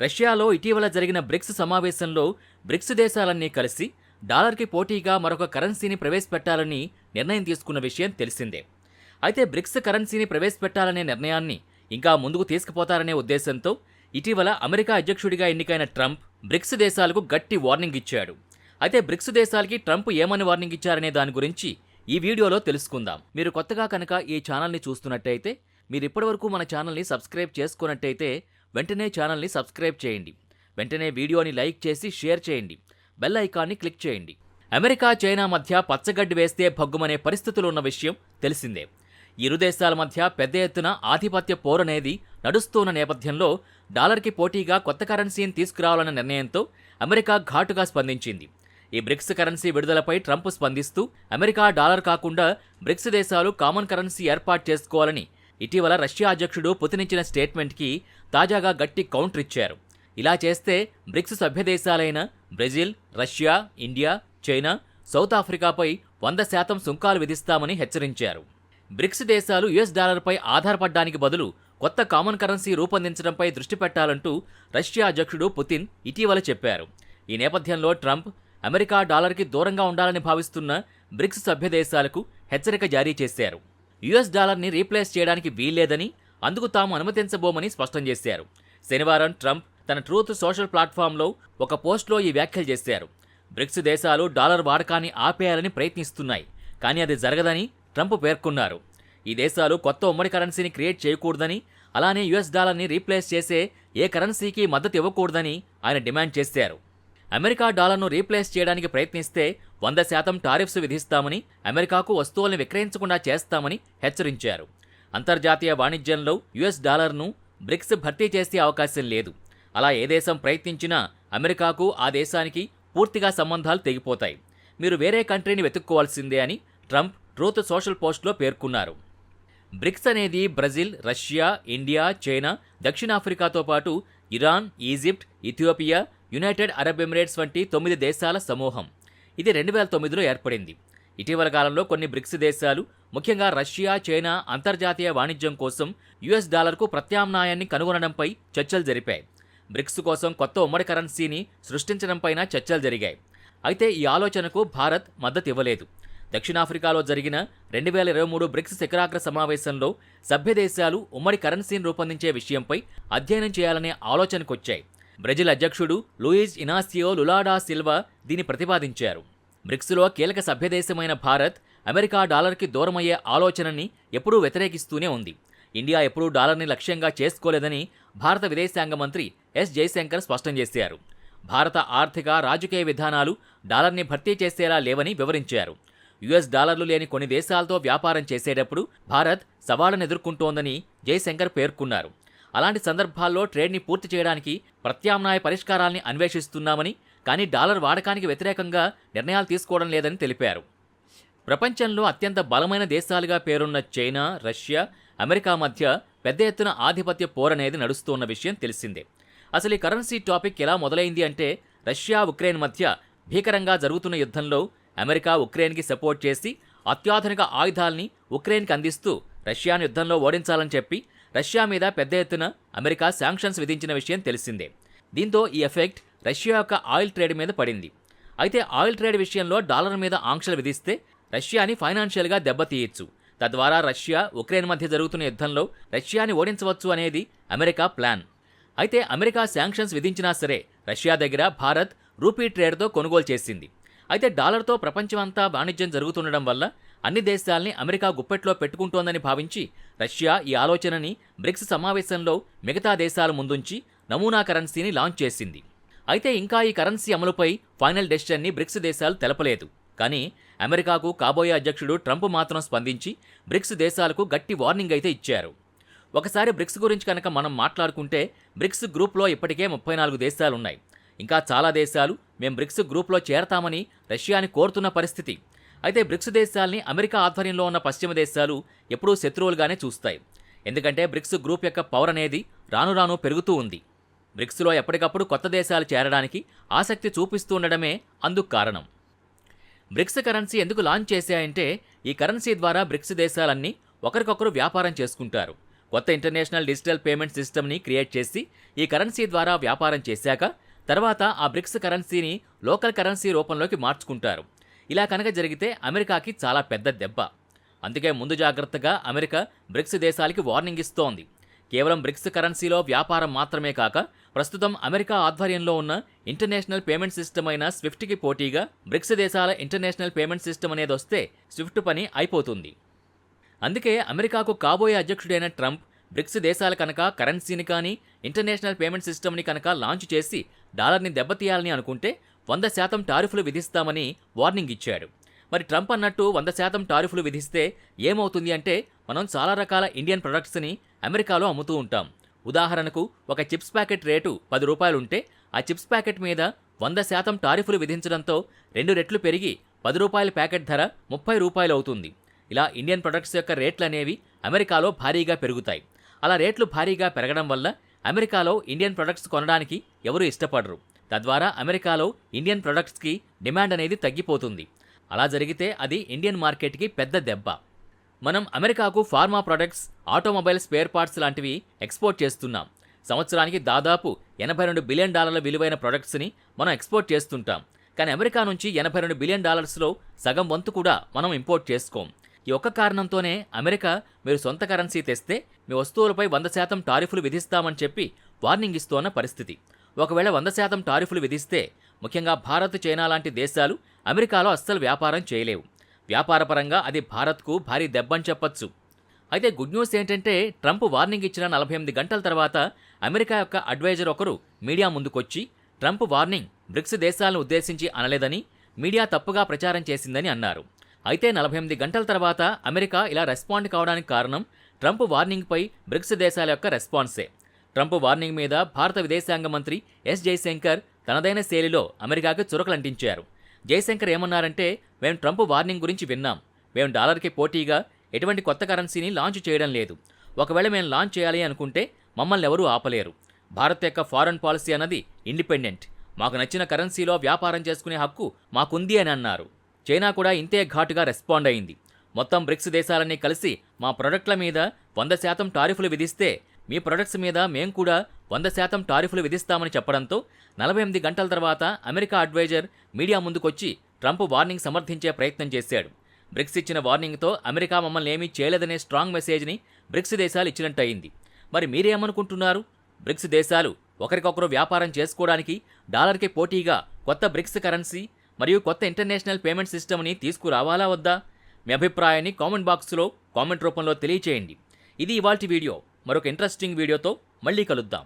రష్యాలో ఇటీవల జరిగిన బ్రిక్స్ సమావేశంలో బ్రిక్స్ దేశాలన్నీ కలిసి డాలర్కి పోటీగా మరొక కరెన్సీని ప్రవేశపెట్టాలని నిర్ణయం తీసుకున్న విషయం తెలిసిందే. అయితే బ్రిక్స్ కరెన్సీని ప్రవేశపెట్టాలనే నిర్ణయాన్ని ఇంకా ముందుకు తీసుకుపోతారనే ఉద్దేశంతో ఇటీవల అమెరికా అధ్యక్షుడిగా ఎన్నికైన ట్రంప్ బ్రిక్స్ దేశాలకు గట్టి వార్నింగ్ ఇచ్చాడు. అయితే బ్రిక్స్ దేశాలకి ట్రంప్ ఏమని వార్నింగ్ ఇచ్చారనే దాని గురించి ఈ వీడియోలో తెలుసుకుందాం. మీరు కొత్తగా కనుక ఈ ఛానల్ని చూస్తున్నట్టయితే మీరు ఇప్పటివరకు మన ఛానల్ని సబ్స్క్రైబ్ చేసుకున్నట్టయితే వెంటనే ఛానల్ని సబ్స్క్రైబ్ చేయండి. వెంటనే వీడియోని లైక్ చేసి షేర్ చేయండి. బెల్ ఐకాన్ని క్లిక్ చేయండి. అమెరికా చైనా మధ్య పచ్చగడ్డి వేస్తే భగ్గుమనే పరిస్థితులు ఉన్న విషయం తెలిసిందే. ఇరు దేశాల మధ్య పెద్ద ఎత్తున ఆధిపత్య పోరనేది నడుస్తున్న నేపథ్యంలో డాలర్కి పోటీగా కొత్త కరెన్సీని తీసుకురావాలన్న నిర్ణయంతో అమెరికా ఘాటుగా స్పందించింది. ఈ బ్రిక్స్ కరెన్సీ విడుదలపై ట్రంప్ స్పందిస్తూ అమెరికా డాలర్ కాకుండా బ్రిక్స్ దేశాలు కామన్ కరెన్సీ ఏర్పాటు చేసుకోవాలని ఇటీవల రష్యా అధ్యక్షుడు పుతినిచ్చిన స్టేట్మెంట్కి తాజాగా గట్టి కౌంటర్ ఇచ్చారు. ఇలా చేస్తే BRICS సభ్యదేశాలైన Brazil Russia India China South ఆఫ్రికాపై వంద శాతం సుంకాలు విధిస్తామని హెచ్చరించారు. బ్రిక్స్ దేశాలు యుఎస్ డాలర్పై ఆధారపడడానికి బదులు కొత్త కామన్ కరెన్సీ రూపొందించడంపై దృష్టి పెట్టాలంటూ రష్యా అధ్యక్షుడు పుతిన్ ఇటీవల చెప్పారు. ఈ నేపథ్యంలో ట్రంప్ అమెరికా డాలర్కి దూరంగా ఉండాలని భావిస్తున్న బ్రిక్స్ సభ్యదేశాలకు హెచ్చరిక జారీ చేశారు. యుఎస్ డాలర్ని రీప్లేస్ చేయడానికి వీల్లేదని అందుకు తాము అనుమతించబోమని స్పష్టం చేశారు. శనివారం ట్రంప్ తన ట్రూత్ సోషల్ ప్లాట్ఫామ్లో ఒక పోస్ట్లో ఈ వ్యాఖ్యలు చేశారు. బ్రిక్స్ దేశాలు డాలర్ వాడకాన్ని ఆపేయాలని ప్రయత్నిస్తున్నాయి కానీ అది జరగదని ట్రంప్ పేర్కొన్నారు. ఈ దేశాలు కొత్త ఉమ్మడి కరెన్సీని క్రియేట్ చేయకూడదని అలానే యుఎస్ డాలర్ని రీప్లేస్ చేసే ఏ కరెన్సీకి మద్దతు ఇవ్వకూడదని ఆయన డిమాండ్ చేశారు. అమెరికా డాలర్ను రీప్లేస్ చేయడానికి ప్రయత్నిస్తే వంద శాతం టారిఫ్స్ విధిస్తామని అమెరికాకు వస్తువుల్ని విక్రయించకుండా చేస్తామని హెచ్చరించారు. అంతర్జాతీయ వాణిజ్యంలో యుఎస్ డాలర్ను బ్రిక్స్ భర్తీ చేసే అవకాశం లేదు. అలా ఏ దేశం ప్రయత్నించినా అమెరికాకు ఆ దేశానికి పూర్తిగా సంబంధాలు తెగిపోతాయి. మీరు వేరే కంట్రీని వెతుక్కోవాల్సిందే అని ట్రంప్ ట్రూత్ సోషల్ పోస్ట్లో పేర్కొన్నారు. బ్రిక్స్ అనేది బ్రెజిల్ రష్యా ఇండియా చైనా దక్షిణాఫ్రికాతో పాటు Iran Egypt Ethiopia United Arab Emirates వంటి తొమ్మిది దేశాల సమూహం. ఇది రెండు వేల తొమ్మిదిలో ఏర్పడింది. ఇటీవల కాలంలో కొన్ని బ్రిక్స్ దేశాలు ముఖ్యంగా రష్యా చైనా అంతర్జాతీయ వాణిజ్యం కోసం యుఎస్ డాలర్కు ప్రత్యామ్నాయాన్ని కనుగొనడంపై చర్చలు జరిపాయి. బ్రిక్స్ కోసం కొత్త ఉమ్మడి కరెన్సీని సృష్టించడంపైన చర్చలు జరిగాయి. అయితే ఈ ఆలోచనకు భారత్ మద్దతు ఇవ్వలేదు. దక్షిణాఫ్రికాలో జరిగిన రెండు వేల ఇరవై మూడు బ్రిక్స్ శిఖరాగ్ర సమావేశంలో సభ్య దేశాలు ఉమ్మడి కరెన్సీని రూపొందించే విషయంపై అధ్యయనం చేయాలనే ఆలోచనకొచ్చాయి. బ్రెజిల్ అధ్యక్షుడు Luiz Inacio Lula da Silva దీన్ని ప్రతిపాదించారు. బ్రిక్స్లో కీలక సభ్యదేశమైన భారత్ అమెరికా డాలర్కి దూరమయ్యే ఆలోచనని ఎప్పుడూ వ్యతిరేకిస్తూనే ఉంది. ఇండియా ఎప్పుడూ డాలర్ని లక్ష్యంగా చేసుకోలేదని భారత విదేశాంగ మంత్రి ఎస్ జయశంకర్ స్పష్టం చేశారు. భారత ఆర్థిక రాజకీయ విధానాలు డాలర్ని భర్తీ చేసేలా లేవని వివరించారు. యుఎస్ డాలర్లు లేని కొన్ని దేశాలతో వ్యాపారం చేసేటప్పుడు భారత్ సవాళ్ళను ఎదుర్కొంటోందని జయశంకర్ పేర్కొన్నారు. అలాంటి సందర్భాల్లో ట్రేడ్ని పూర్తి చేయడానికి ప్రత్యామ్నాయ పరిష్కారాల్ని అన్వేషిస్తున్నామని కానీ డాలర్ వాడకానికి వ్యతిరేకంగా నిర్ణయాలు తీసుకోవడం లేదని తెలిపారు. ప్రపంచంలో అత్యంత బలమైన దేశాలుగా పేరున్న చైనా రష్యా అమెరికా మధ్య పెద్ద ఎత్తున ఆధిపత్య పోరనేది నడుస్తున్న విషయం తెలిసిందే. అసలు ఈ కరెన్సీ టాపిక్ ఎలా మొదలైంది అంటే రష్యా ఉక్రెయిన్ మధ్య భీకరంగా జరుగుతున్న యుద్ధంలో అమెరికా ఉక్రెయిన్కి సపోర్ట్ చేసి అత్యాధునిక ఆయుధాల్ని ఉక్రెయిన్కి అందిస్తూ రష్యాను యుద్ధంలో ఓడించాలని చెప్పి రష్యా మీద పెద్ద ఎత్తున అమెరికా శాంక్షన్స్ విధించిన విషయం తెలిసిందే. దీంతో ఈ ఎఫెక్ట్ రష్యా యొక్క ఆయిల్ ట్రేడ్ మీద పడింది. అయితే ఆయిల్ ట్రేడ్ విషయంలో డాలర్ మీద ఆంక్షలు విధిస్తే రష్యాని ఫైనాన్షియల్గా దెబ్బతీయచ్చు. తద్వారా రష్యా ఉక్రెయిన్ మధ్య జరుగుతున్న యుద్ధంలో రష్యాని ఓడించవచ్చు అనేది అమెరికా ప్లాన్. అయితే అమెరికా శాంక్షన్స్ విధించినా సరే రష్యా దగ్గర భారత్ రూపీ ట్రేడ్తో కొనుగోలు చేసింది. అయితే డాలర్తో ప్రపంచమంతా వాణిజ్యం జరుగుతుండడం వల్ల అన్ని దేశాల్ని అమెరికా గుప్పెట్లో పెట్టుకుంటోందని భావించి రష్యా ఈ ఆలోచనని బ్రిక్స్ సమావేశంలో మిగతా దేశాల ముందుంచి నమూనా కరెన్సీని లాంచ్ చేసింది. అయితే ఇంకా ఈ కరెన్సీ అమలుపై ఫైనల్ డెసిషన్ని బ్రిక్స్ దేశాలు తెలపలేదు. కానీ అమెరికాకు కాబోయే అధ్యక్షుడు ట్రంప్ మాత్రం స్పందించి బ్రిక్స్ దేశాలకు గట్టి వార్నింగ్ అయితే ఇచ్చారు. ఒకసారి బ్రిక్స్ గురించి కనుక మనం మాట్లాడుకుంటే బ్రిక్స్ గ్రూప్లో ఇప్పటికే ముప్పై నాలుగు దేశాలున్నాయి. ఇంకా చాలా దేశాలు మేం బ్రిక్స్ గ్రూప్లో చేరతామని రష్యాని కోరుతున్న పరిస్థితి. అయితే బ్రిక్స్ దేశాల్ని అమెరికా ఆధ్వర్యంలో ఉన్న పశ్చిమ దేశాలు ఎప్పుడూ శత్రువులుగానే చూస్తాయి. ఎందుకంటే బ్రిక్స్ గ్రూప్ యొక్క పవర్ అనేది రాను రాను పెరుగుతూ ఉంది. బ్రిక్స్లో ఎప్పటికప్పుడు కొత్త దేశాలు చేరడానికి ఆసక్తి చూపిస్తుండడమే అందుకు కారణం. బ్రిక్స్ కరెన్సీ ఎందుకు లాంచ్ చేశాయంటే ఈ కరెన్సీ ద్వారా బ్రిక్స్ దేశాలన్నీ ఒకరికొకరు వ్యాపారం చేసుకుంటారు. కొత్త ఇంటర్నేషనల్ డిజిటల్ పేమెంట్ సిస్టమ్ని క్రియేట్ చేసి ఈ కరెన్సీ ద్వారా వ్యాపారం చేశాక తర్వాత ఆ బ్రిక్స్ కరెన్సీని లోకల్ కరెన్సీ రూపంలోకి మార్చుకుంటారు. ఇలా కనుక జరిగితే అమెరికాకి చాలా పెద్ద దెబ్బ. అందుకే ముందు జాగ్రత్తగా అమెరికా బ్రిక్స్ దేశాలకి వార్నింగ్ ఇస్తోంది. కేవలం బ్రిక్స్ కరెన్సీలో వ్యాపారం మాత్రమే కాక ప్రస్తుతం అమెరికా ఆధ్వర్యంలో ఉన్న ఇంటర్నేషనల్ పేమెంట్ సిస్టమ్ అయిన స్విఫ్ట్కి పోటీగా బ్రిక్స్ దేశాల ఇంటర్నేషనల్ పేమెంట్ సిస్టమ్ అనేది వస్తే స్విఫ్ట్ పని అయిపోతుంది. అందుకే అమెరికాకు కాబోయే అధ్యక్షుడైన ట్రంప్ బ్రిక్స్ దేశాల కనుక కరెన్సీని కానీ ఇంటర్నేషనల్ పేమెంట్ సిస్టమ్ని కనుక లాంచ్ చేసి డాలర్ని దెబ్బతీయాలని అనుకుంటే వంద శాతం టారిఫ్లు విధిస్తామని వార్నింగ్ ఇచ్చాడు. మరి ట్రంప్ అన్నట్టు వంద శాతం టారిఫ్లు విధిస్తే ఏమవుతుంది అంటే మనం చాలా రకాల ఇండియన్ ప్రొడక్ట్స్ని అమెరికాలో అమ్ముతూ ఉంటాం. ఉదాహరణకు ఒక చిప్స్ ప్యాకెట్ రేటు పది రూపాయలు ఉంటే ఆ చిప్స్ ప్యాకెట్ మీద వంద శాతం టారిఫ్లు విధించడంతో రెండు రెట్లు పెరిగి పది రూపాయల ప్యాకెట్ ధర ముప్పై రూపాయలు అవుతుంది ఇలా ఇండియన్ ప్రొడక్ట్స్ యొక్క రేట్లు అనేవి అమెరికాలో భారీగా పెరుగుతాయి. అలా రేట్లు భారీగా పెరగడం వల్ల అమెరికాలో ఇండియన్ ప్రొడక్ట్స్ కొనడానికి ఎవరు ఇష్టపడరు. తద్వారా అమెరికాలో ఇండియన్ ప్రొడక్ట్స్కి డిమాండ్ అనేది తగ్గిపోతుంది. అలా జరిగితే అది ఇండియన్ మార్కెట్కి పెద్ద దెబ్బ. మనం అమెరికాకు pharma products automobile spare parts లాంటివి ఎక్స్పోర్ట్ చేస్తున్నాం. సంవత్సరానికి దాదాపు ఎనభై రెండు బిలియన్ డాలర్ల విలువైన ప్రొడక్ట్స్ని మనం ఎక్స్పోర్ట్ చేస్తుంటాం. కానీ అమెరికా నుంచి ఎనభై రెండు బిలియన్ డాలర్స్లో సగం వంతు కూడా మనం ఇంపోర్ట్ చేసుకోం. ఈ ఒక్క కారణంతోనే అమెరికా మీరు సొంత కరెన్సీ తెస్తే మీ వస్తువులపై వంద శాతం టారిఫ్లు విధిస్తామని చెప్పి వార్నింగ్ ఇస్తోన్న పరిస్థితి. ఒకవేళ వంద శాతం టారిఫ్లు విధిస్తే ముఖ్యంగా భారత్ చైనా లాంటి దేశాలు అమెరికాలో అస్సలు వ్యాపారం చేయలేవు. వ్యాపారపరంగా అది భారత్కు భారీ దెబ్బని చెప్పొచ్చు. అయితే గుడ్ న్యూస్ ఏంటంటే ట్రంప్ వార్నింగ్ ఇచ్చిన నలభై ఎనిమిది గంటల తర్వాత అమెరికా యొక్క అడ్వైజర్ ఒకరు మీడియా ముందుకొచ్చి ట్రంప్ వార్నింగ్ బ్రిక్స్ దేశాలను ఉద్దేశించి అనలేదని మీడియా తప్పుగా ప్రచారం చేసిందని అన్నారు. అయితే నలభై ఎనిమిది గంటల తర్వాత అమెరికా ఇలా రెస్పాండ్ కావడానికి కారణం ట్రంప్ వార్నింగ్పై బ్రిక్స్ దేశాల యొక్క రెస్పాన్సే. ట్రంప్ వార్నింగ్ మీద భారత విదేశాంగ మంత్రి ఎస్ జైశంకర్ తనదైన శైలిలో అమెరికాకు చురకలంటించారు. జైశంకర్ ఏమన్నారంటే మేము ట్రంప్ వార్నింగ్ గురించి విన్నాం. మేము డాలర్కి పోటీగా ఎటువంటి కొత్త కరెన్సీని లాంచ్ చేయడం లేదు. ఒకవేళ మేము లాంచ్ చేయాలి అనుకుంటే మమ్మల్ని ఎవరూ ఆపలేరు. భారత్ యొక్క ఫారెన్ పాలసీ అన్నది ఇండిపెండెంట్. మాకు నచ్చిన కరెన్సీలో వ్యాపారం చేసుకునే హక్కు మాకుంది అని అన్నారు. చైనా కూడా ఇంతే ఘాటుగా రెస్పాండ్ అయింది. మొత్తం బ్రిక్స్ దేశాలన్నీ కలిసి మా ప్రొడక్ట్ల మీద వంద శాతం టారిఫ్లు విధిస్తే మీ ప్రొడక్ట్స్ మీద మేం కూడా వంద శాతం టారిఫ్లు విధిస్తామని చెప్పడంతో నలభై ఎనిమిది గంటల తర్వాత అమెరికా అడ్వైజర్ మీడియా ముందుకొచ్చి ట్రంప్ వార్నింగ్ సమర్థించే ప్రయత్నం చేశాడు. బ్రిక్స్ ఇచ్చిన వార్నింగ్తో అమెరికా మమ్మల్ని ఏమీ చేయలేదనే స్ట్రాంగ్ మెసేజ్ని బ్రిక్స్ దేశాలు ఇచ్చినట్టు అయింది మరి మీరేమనుకుంటున్నారు? బ్రిక్స్ దేశాలు ఒకరికొకరు వ్యాపారం చేసుకోవడానికి డాలర్కి పోటీగా కొత్త బ్రిక్స్ కరెన్సీ మరియు కొత్త ఇంటర్నేషనల్ పేమెంట్ సిస్టమ్ని తీసుకురావాలా వద్దా? మీ అభిప్రాయాన్ని కామెంట్ బాక్స్లో కామెంట్ రూపంలో తెలియచేయండి. ఇది ఇవాల్టి వీడియో. మరొక ఇంట్రెస్టింగ్ వీడియోతో మళ్ళీ కలుద్దాం.